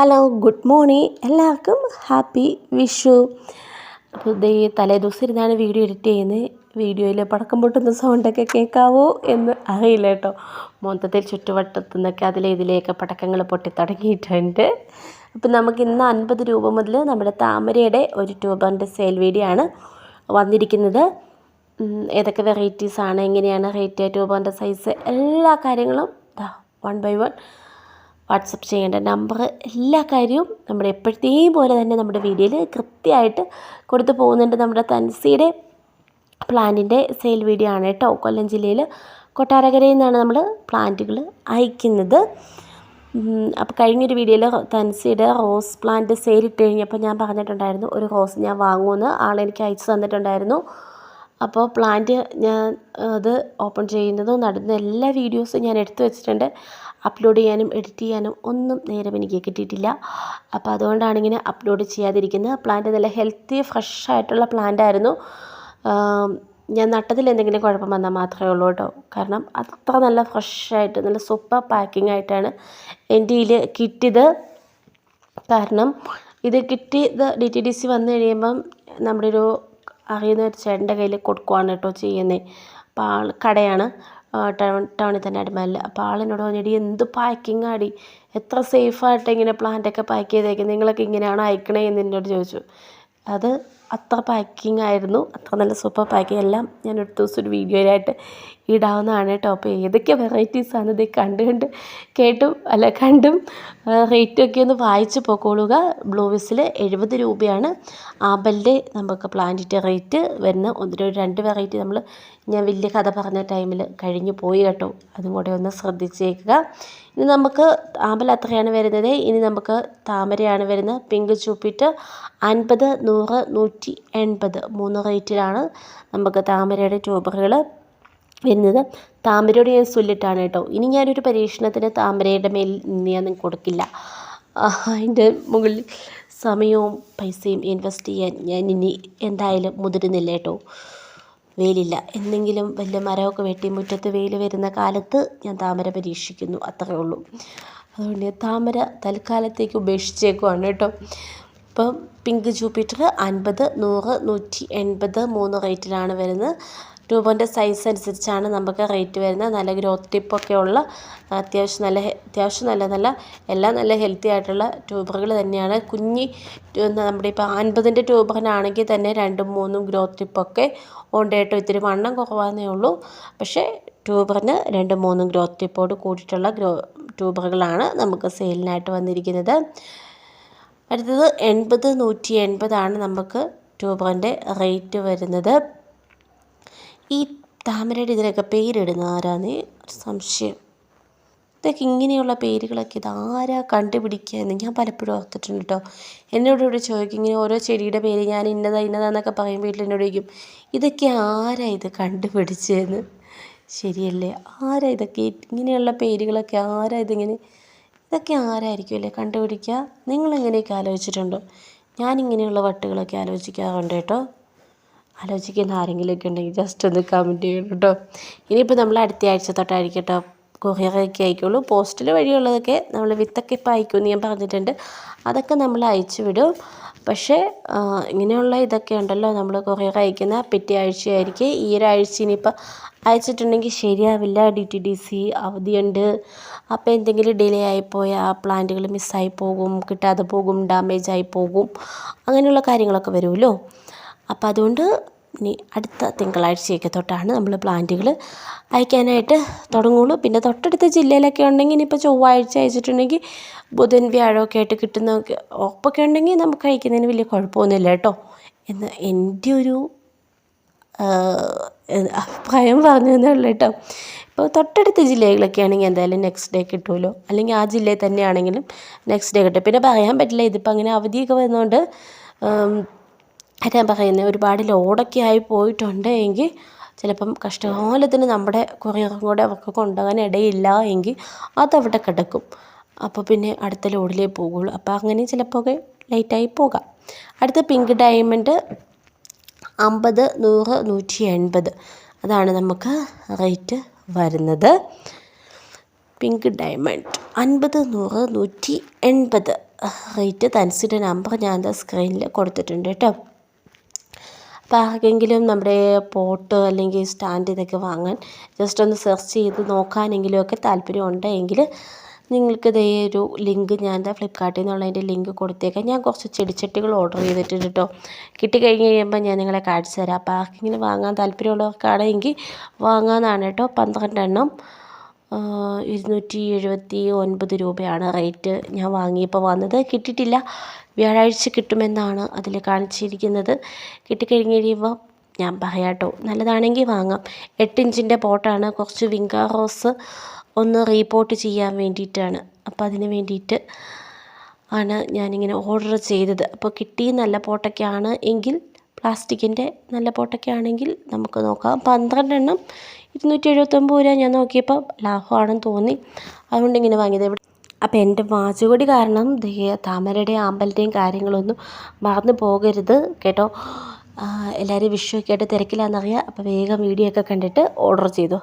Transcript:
Hello good morning എല്ലാവർക്കും happy Vishu. അപ്പോൾ ഇതേ തലേ ദിവസം ഇരുന്നാണ് വീഡിയോ എഡിറ്റ് ചെയ്യുന്നത് വീഡിയോയിൽ പടക്കം പൊട്ടുന്ന സൗണ്ടൊക്കെ കേൾക്കാവോ എന്ന് അറിയില്ല കേട്ടോ. മൊത്തത്തിൽ ചുറ്റുവട്ടത്തു നിന്നൊക്കെ അതിലെ ഇതിലെയൊക്കെ പടക്കങ്ങൾ പൊട്ടി തുടങ്ങിയിട്ടുണ്ട്. അപ്പം നമുക്ക് ഇന്ന് അൻപത് രൂപ മുതൽ നമ്മുടെ താമരയുടെ ഒരു ട്യൂബറിന്റെ സെയിൽ വീഡിയോ ആണ് വന്നിരിക്കുന്നത്. ഏതൊക്കെ വെറൈറ്റീസാണ് എങ്ങനെയാണ് റേറ്റ് ട്യൂബറിന്റെ സൈസ് എല്ലാ കാര്യങ്ങളും വൺ ബൈ വൺ വാട്സപ്പ് ചെയ്യേണ്ട നമ്പർ എല്ലാ കാര്യവും നമ്മുടെ എപ്പോഴത്തെയും പോലെ തന്നെ നമ്മുടെ വീഡിയോയിൽ കൃത്യമായിട്ട് കൊടുത്തു പോകുന്നുണ്ട് നമ്മുടെ തൻസിയുടെ പ്ലാന്റിന്റെ സെയിൽ വീഡിയോ ആണ് കേട്ടോ. കൊല്ലം ജില്ലയിൽ കൊട്ടാരക്കരയിൽ നിന്നാണ് നമ്മൾ പ്ലാന്റുകൾ അയക്കുന്നത്. അപ്പോൾ കഴിഞ്ഞൊരു വീഡിയോയിൽ തൻസിയുടെ റോസ് പ്ലാന്റ് സെയിൽ ഇട്ട് കഴിഞ്ഞപ്പോൾ ഞാൻ പറഞ്ഞിട്ടുണ്ടായിരുന്നു ഒരു റോസ് ഞാൻ വാങ്ങുമെന്ന് ആളെനിക്ക് അയച്ചു തന്നിട്ടുണ്ടായിരുന്നു. അപ്പോൾ പ്ലാന്റ് ഞാൻ അത് ഓപ്പൺ ചെയ്യുന്നതും നടുന്ന എല്ലാ വീഡിയോസും ഞാൻ എടുത്തു വെച്ചിട്ടുണ്ട്. അപ്ലോഡ് ചെയ്യാനും എഡിറ്റ് ചെയ്യാനും ഒന്നും നേരം എനിക്ക് കിട്ടിയിട്ടില്ല. അപ്പോൾ അതുകൊണ്ടാണ് ഇങ്ങനെ അപ്ലോഡ് ചെയ്യാതിരിക്കുന്നത്. പ്ലാന്റ് നല്ല ഹെൽത്തി ഫ്രഷ് ആയിട്ടുള്ള പ്ലാന്റ് ആയിരുന്നു. ഞാൻ നട്ടതിൽ എന്തെങ്കിലും കുഴപ്പം വന്നാൽ മാത്രമേ ഉള്ളൂ കേട്ടോ. കാരണം അത്ര നല്ല ഫ്രഷ് ആയിട്ട് നല്ല സൂപ്പർ പാക്കിംഗ് ആയിട്ടാണ് എന്റെ ഇതിൽ കിട്ടിയത്. കാരണം ഇത് കിട്ടി ഇത് ഡി ടി ഡി സി വന്നു കഴിയുമ്പം നമ്മുടെ ഒരു അറിയുന്ന ഒരു ചേട്ടന്റെ കയ്യിൽ കൊടുക്കുവാണ് കേട്ടോ ചെയ്യുന്നത്. അപ്പോൾ ആൾ കടയാണ്. ടൗൺ ടൗണിൽ തന്നെ അടിമാലിൽ അപ്പോൾ ആളിനോട് പറഞ്ഞിട്ട് എന്ത് പാക്കിംഗ് ആടി? എത്ര സേഫായിട്ട് ഇങ്ങനെ പ്ലാന്റൊക്കെ പാക്ക് ചെയ്തേക്കുന്നത് നിങ്ങളൊക്കെ ഇങ്ങനെയാണോ അയക്കണേ? എന്ന് എന്നോട് ചോദിച്ചു. അത് അത്ര പാക്കിംഗ് ആയിരുന്നു. അത്ര നല്ല സൂപ്പർ പാക്കിംഗ് എല്ലാം ഞാൻ ഒരു ദിവസം ഒരു വീഡിയോയിലായിട്ട് ഇടാവുന്നതാണ് കേട്ടോ അപ്പോൾ ഏതൊക്കെ വെറൈറ്റീസ് ആണ് ഇത് കണ്ട് കണ്ട് കേട്ടും അല്ല കണ്ടും റേറ്റൊക്കെ ഒന്ന് വായിച്ച് പോയിക്കോളുക ബ്ലൂ വിസിൽ എഴുപത് രൂപയാണ് ആമ്പലിന്റെ നമുക്ക് പ്ലാന്റിന്റെ റേറ്റ് വരുന്ന ഒന്നിന് ഒരു രണ്ട് വെറൈറ്റി നമ്മൾ ഞാൻ വലിയ കഥ പറഞ്ഞ ടൈമിൽ കഴിഞ്ഞു പോയി കേട്ടോ. അതും കൂടെ ഒന്ന് ശ്രദ്ധിച്ചേക്കുക. ഇനി നമുക്ക് ആമ്പൽ അത്രയാണ് വരുന്നത്. ഇനി നമുക്ക് താമരയാണ് വരുന്നത്. പിങ്ക് ചൂപ്പിട്ട് അൻപത് നൂറ് നൂറ്റി എൺപത് മൂന്ന് റേറ്റിലാണ് നമുക്ക് താമരയുടെ ട്യൂബറുകൾ വരുന്നത് താമരയോട് ഞാൻ ചൊല്ലിട്ടാണ് കേട്ടോ. ഇനി ഞാനൊരു പരീക്ഷണത്തിന് താമരയുടെ മേൽ ഞാൻ കൊടുക്കില്ല. അതിന്റെ മുകളിൽ സമയവും പൈസയും ഇൻവെസ്റ്റ് ചെയ്യാൻ ഞാൻ ഇനി എന്തായാലും മുതിരുന്നില്ല കേട്ടോ. വെയിലില്ല. എന്തെങ്കിലും വലിയ മരമൊക്കെ വെട്ടി മുറ്റത്ത് വെയിൽ വരുന്ന കാലത്ത് ഞാൻ താമര പരീക്ഷിക്കുന്നു. അത്രയേ ഉള്ളൂ. അതുകൊണ്ട് ഞാൻ താമര തൽക്കാലത്തേക്ക് ഉപേക്ഷിച്ചേക്കുവാണ് കേട്ടോ. ഇപ്പം പിങ്ക് ജൂപ്പിറ്റർ അൻപത് നൂറ് നൂറ്റി എൺപത് മൂന്ന് റേറ്റിലാണ് വരുന്നത്. ട്യൂബറിന്റെ സൈസ് അനുസരിച്ചാണ് നമുക്ക് റേറ്റ് വരുന്നത്. നല്ല ഗ്രോത്ത് ടിപ്പൊക്കെ ഉള്ള അത്യാവശ്യം നല്ല അത്യാവശ്യം നല്ല നല്ല എല്ലാം നല്ല ഹെൽത്തി ആയിട്ടുള്ള ട്യൂബറുകൾ തന്നെയാണ്. കുഞ്ഞി നമ്മുടെ ഇപ്പോൾ അൻപതിന്റെ ട്യൂബറിനാണെങ്കിൽ തന്നെ രണ്ടും മൂന്നും ഗ്രോത്ത് ടിപ്പൊക്കെ ഉണ്ടായിട്ട് ഇത്തിരി വണ്ണം കുറവാന്നേ ഉള്ളൂ. പക്ഷേ ട്യൂബറിന് രണ്ടും മൂന്നും ഗ്രോത്ത് ടിപ്പോട് കൂടിയിട്ടുള്ള ഗ്രോ ട്യൂബറുകളാണ് നമുക്ക് സെയിലിനായിട്ട് വന്നിരിക്കുന്നത്. അടുത്തത് എൺപത് നൂറ്റി എൺപതാണ് നമുക്ക് ട്യൂബറിന്റെ റേറ്റ് വരുന്നത്. ഈ താമരയുടെ ഇതിനൊക്കെ പേരിടുന്ന ആരാന്ന്? സംശയം. ഇതൊക്കെ ഇങ്ങനെയുള്ള പേരുകളൊക്കെ ആരാ കണ്ടുപിടിക്കുക എന്ന് ഞാൻ പലപ്പോഴും ഓർത്തിട്ടുണ്ട് കേട്ടോ എന്നോട് ഇവിടെ ചോദിക്കും ഇങ്ങനെ ഓരോ ചെടിയുടെ പേര് ഞാൻ ഇന്നതാ ഇന്നതാന്നൊക്കെ പറയും വീട്ടിൽ എന്നോട് ചോദിക്കും ഇതൊക്കെ ആരാ ഇത് കണ്ടുപിടിച്ചതെന്ന് ശരിയല്ലേ? ആരാ ഇതൊക്കെ? ഇങ്ങനെയുള്ള പേരുകളൊക്കെ ആരാ ഇതിങ്ങനെ? ഇതൊക്കെ ആരായിരിക്കും അല്ലേ കണ്ടുപിടിക്കുക? നിങ്ങളെങ്ങനെയൊക്കെ ആലോചിച്ചിട്ടുണ്ടോ? ഞാനിങ്ങനെയുള്ള വട്ടുകളൊക്കെ ആലോചിക്കാറുണ്ട് കേട്ടോ ആലോചിക്കുന്ന ആരെങ്കിലുമൊക്കെ ഉണ്ടെങ്കിൽ ജസ്റ്റ് ഒന്ന് കമന്റ് ചെയ്യണം കേട്ടോ. ഇനിയിപ്പോൾ നമ്മൾ അടുത്ത ആഴ്ച തൊട്ടായിരിക്കും കേട്ടോ. കൊറിയറൊക്കെ അയക്കുള്ളൂ പോസ്റ്റിൽ വഴിയുള്ളതൊക്കെ നമ്മൾ വിത്തൊക്കെ ഇപ്പോൾ അയക്കുമെന്ന് ഞാൻ പറഞ്ഞിട്ടുണ്ട്. അതൊക്കെ നമ്മൾ അയച്ചു വിടും. പക്ഷേ ഇങ്ങനെയുള്ള ഇതൊക്കെ ഉണ്ടല്ലോ നമ്മൾ കൊറിയർ അയക്കുന്ന പിറ്റേ ആഴ്ചയായിരിക്കും. ഈ ഒരാഴ്ച ഇനിയിപ്പോൾ അയച്ചിട്ടുണ്ടെങ്കിൽ ശരിയാവില്ല. ഡി ടി ഡി സി അവധിയുണ്ട്. അപ്പോൾ എന്തെങ്കിലും ഡിലേ ആയിപ്പോയാൽ ആ പ്ലാന്റുകൾ മിസ്സായി പോകും. കിട്ടാതെ പോകും. ഡാമേജ് ആയി പോകും. അങ്ങനെയുള്ള കാര്യങ്ങളൊക്കെ വരുമല്ലോ അപ്പോൾ അതുകൊണ്ട് ഇനി അടുത്ത തിങ്കളാഴ്ചയൊക്കെ തൊട്ടാണ് നമ്മൾ പ്ലാന്റുകൾ അയക്കാനായിട്ട് തുടങ്ങുള്ളൂ. പിന്നെ തൊട്ടടുത്ത ജില്ലയിലൊക്കെ ഉണ്ടെങ്കിൽ ഇനിയിപ്പോൾ ചൊവ്വാഴ്ച അയച്ചിട്ടുണ്ടെങ്കിൽ ബുധൻ വ്യാഴമൊക്കെ ആയിട്ട് കിട്ടുന്ന ഉറപ്പൊക്കെ ഉണ്ടെങ്കിൽ നമുക്ക് അയക്കുന്നതിന് വലിയ കുഴപ്പമൊന്നുമില്ല കേട്ടോ എന്ന് എന്റെ ഒരു അഭിപ്രായം പറഞ്ഞു തന്നുള്ളൂ കേട്ടോ. ഇപ്പോൾ തൊട്ടടുത്ത ജില്ലകളൊക്കെ ആണെങ്കിൽ എന്തായാലും നെക്സ്റ്റ് ഡേ കിട്ടുമല്ലോ. അല്ലെങ്കിൽ ആ ജില്ലയിൽ തന്നെയാണെങ്കിലും നെക്സ്റ്റ് ഡേ കിട്ടും. പിന്നെ പറയാൻ പറ്റില്ല ഇതിപ്പോൾ അങ്ങനെ അവധിയൊക്കെ വരുന്നതുകൊണ്ട് അതാ പറയുന്നത് ഒരുപാട് ലോഡൊക്കെ ആയി പോയിട്ടുണ്ട് എങ്കിൽ ചിലപ്പം കഷ്ടകാലത്തിന് നമ്മുടെ കൊറിയറും കൂടെ അവർക്ക് കൊണ്ടുപോകാൻ ഇടയില്ല എങ്കിൽ അതവിടെ കിടക്കും. അപ്പോൾ പിന്നെ അടുത്ത ലോഡിലേ പോകുള്ളൂ. അപ്പോൾ അങ്ങനെ ചിലപ്പോൾ ലേറ്റായി പോകാം. അടുത്ത പിങ്ക് ഡയമണ്ട് അമ്പത് നൂറ് നൂറ്റി എൺപത്. അതാണ് നമുക്ക് റേറ്റ് വരുന്നത്. പിങ്ക് ഡയമണ്ട് അൻപത് നൂറ് നൂറ്റി എൺപത്. റേറ്റ് തനസിന്റെ നമ്പർ ഞാൻ സ്ക്രീനിൽ കൊടുത്തിട്ടുണ്ട് കേട്ടോ. അപ്പോൾ ആർക്കെങ്കിലും നമ്മുടെ പോട്ട് അല്ലെങ്കിൽ സ്റ്റാൻഡ് ഇതൊക്കെ വാങ്ങാൻ ജസ്റ്റ് ഒന്ന് സെർച്ച് ചെയ്ത് നോക്കാനെങ്കിലും ഒക്കെ താല്പര്യം ഉണ്ടെങ്കിൽ നിങ്ങൾക്ക് ഇതേ ഒരു ലിങ്ക് ഞാൻ ഫ്ലിപ്കാർട്ടിൽ നിന്നുള്ളതിന്റെ ലിങ്ക് കൊടുത്തേക്കാം. ഞാൻ കുറച്ച് ചെടിച്ചട്ടികൾ ഓർഡർ ചെയ്തിട്ടുണ്ട് കേട്ടോ കിട്ടിക്കഴിഞ്ഞ് കഴിയുമ്പോൾ ഞാൻ നിങ്ങളെ കാണിച്ചു തരാം. അപ്പോൾ ആർക്കെങ്കിലും വാങ്ങാൻ താല്പര്യമുള്ളവർക്കാണെങ്കിൽ വാങ്ങാമെന്നാണ് കേട്ടോ പന്ത്രണ്ടെണ്ണം ഇരുന്നൂറ്റി എഴുപത്തി ഒൻപത് രൂപയാണ് റേറ്റ് ഞാൻ വാങ്ങിയപ്പോൾ വന്നത്. കിട്ടിയിട്ടില്ല. വ്യാഴാഴ്ച കിട്ടുമെന്നാണ് അതിൽ കാണിച്ചിരിക്കുന്നത്. കിട്ടിക്കഴിഞ്ഞ് കഴിയുമ്പോൾ ഞാൻ പറയാട്ടോ നല്ലതാണെങ്കിൽ വാങ്ങാം. എട്ട് ഇഞ്ചിന്റെ പോട്ടാണ്. കുറച്ച് വിങ്കാ റോസ് ഒന്ന് റീപോർട്ട് ചെയ്യാൻ വേണ്ടിയിട്ടാണ്. അപ്പോൾ അതിന് വേണ്ടിയിട്ട് ആണ് ഞാനിങ്ങനെ ഓർഡർ ചെയ്തത്. അപ്പോൾ കിട്ടി നല്ല പോട്ടൊക്കെയാണ് എങ്കിൽ പ്ലാസ്റ്റിക്കിന്റെ നല്ല പോട്ടൊക്കെ ആണെങ്കിൽ നമുക്ക് നോക്കാം. പന്ത്രണ്ടെണ്ണം ഇരുന്നൂറ്റി എഴുപത്തൊമ്പത് രൂപ ഞാൻ നോക്കിയപ്പോൾ ലാഭമാണെന്ന് തോന്നി. അതുകൊണ്ട് ഇങ്ങനെ വാങ്ങിയത്. അപ്പോൾ എന്റെ വാചുകൊടി കാരണം താമരയുടെ ആമ്പലിന്റെയും കാര്യങ്ങളൊന്നും മറന്നു പോകരുത് കേട്ടോ. എല്ലാവരും വിഷുവൊക്കെ ആയിട്ട് തിരക്കിലാണെന്നറിയാം. അപ്പോൾ വേഗം വീഡിയോ ഒക്കെ കണ്ടിട്ട് ഓർഡർ ചെയ്തു.